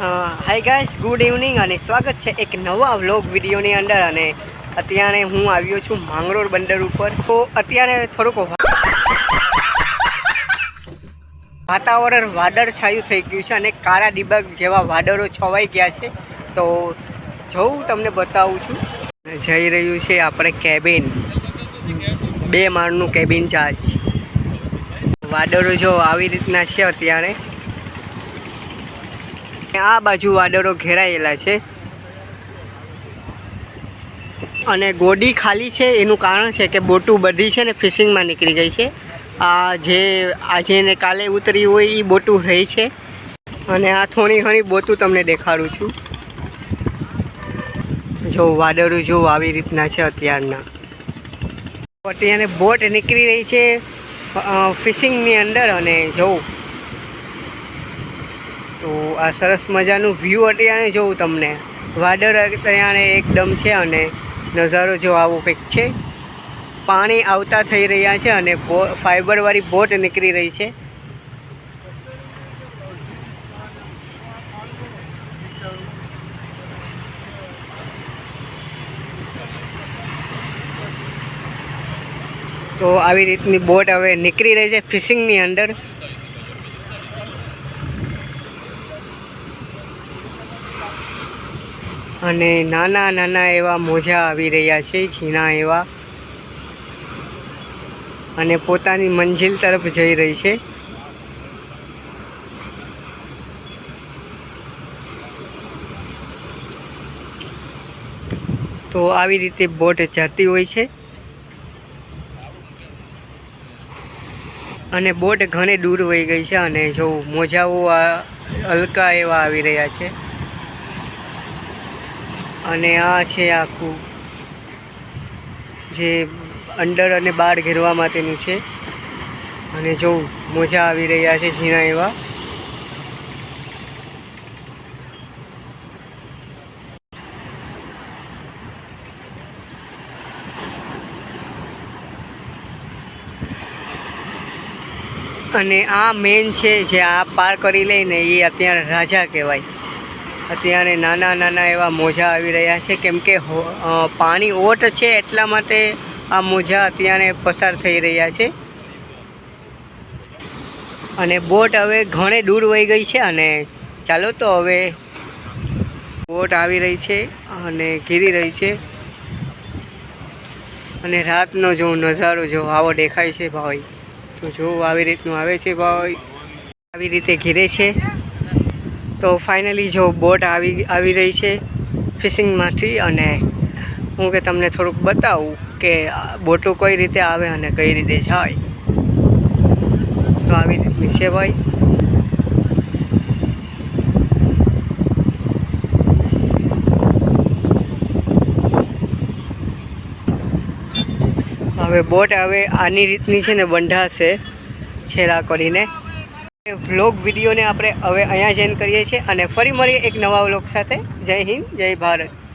Hi guys good evening અને સ્વાગત છે એક નવા વ્લોગ વિડીયોની અંદર અને અત્યારે હું આવ્યો છું માંગરોળ બંદર ઉપર. તો અત્યારે થોડુંક વાતાવરણ વાદળ છાયું થઈ ગયું છે અને કાળા ડિબાગ જેવા વાદળો છવાઈ ગયા છે. તો જવું તમને બતાવું છું. જઈ રહ્યું છે આપણે કેબિન બે માળનું કેબિન ચાર્જ વાદળો જો આવી રીતના છે અત્યારે. આ બાજુ વાદળો ઘેરાયેલા છે. અને ગોડી ખાલી છે, એનું કારણ છે કે બોટું બધી છે ને ફિશિંગમાં નીકળી ગઈ છે. આ જે આજે ને કાલે ઉતરી હોય એ બોટું રહી છે. અને આ થોડી ઘણી બોટું તમને દેખાડું છું. જો વાદળો જો આવી રીતના છે અત્યારના. અત્યારે બોટ નીકળી રહી છે ફિશિંગની અંદર અને જોઉં તો આ સરસ મજાનું વ્યૂ અત્યારે જોઉં તમને. વાદળ અત્યારે એકદમ છે અને નજારો જો આવો કંઈક છે. પાણી આવતા થઈ રહ્યા છે અને બો- ફાઇબરવાળી બોટ નીકળી રહી છે. તો આવી રીતની બોટ હવે નીકળી રહી છે ફિશિંગની અંદર. અને નાના નાના એવા મોજા આવી રહ્યા છે, ઝીણા એવા. અને પોતાની મંજિલ તરફ જઈ રહી છે. તો આવી રીતે બોટ જતી હોય છે. અને બોટ ઘણી દૂર વહી ગઈ છે અને જો મોજાઓ હલકા એવા આવી રહ્યા છે. અને આ છે આખું જે અંડર અને બહાર ઘેરવા માટેનું છે. અને જોઉં મોજા આવી રહ્યા છે ઝીણા એવા. અને આ મેન છે જે આ પાર કરી લઈને એ અત્યારે રાજા કહેવાય. અત્યારે નાના નાના એવા મોજા આવી રહ્યા છે. કેમ કે પાણી ઓટ છે એટલા માટે આ મોજા અત્યારે પસાર થઈ રહ્યા છે. અને બોટ હવે ઘણે દૂર વહી ગઈ છે અને ચાલો તો હવે બોટ આવી રહી છે અને ઘીરી રહી છે. અને રાતનો જો નજારો જો આવો દેખાય છે ભાઈ. તો જો આવી રીતનું આવે છે ભાઈ. આવી રીતે ઘીરે છે. તો ફાઇનલી જો બોટ આવી આવી રહી છે ફિશિંગમાંથી અને હું કે તમને થોડુંક બતાવું કે બોટો કઈ રીતે આવે અને કઈ રીતે જાય. તો આવી રીતની છે ભાઈ. હવે બોટ હવે આની રીતની છે ને બંધાશે છેડા કરીને. વ્લોગ વિડીયોને આપણે હવે અહીંયા જ કરીએ છીએ અને ફરી મળીએ એક નવા વ્લોગ સાથે. જય હિન્દ, જય ભારત.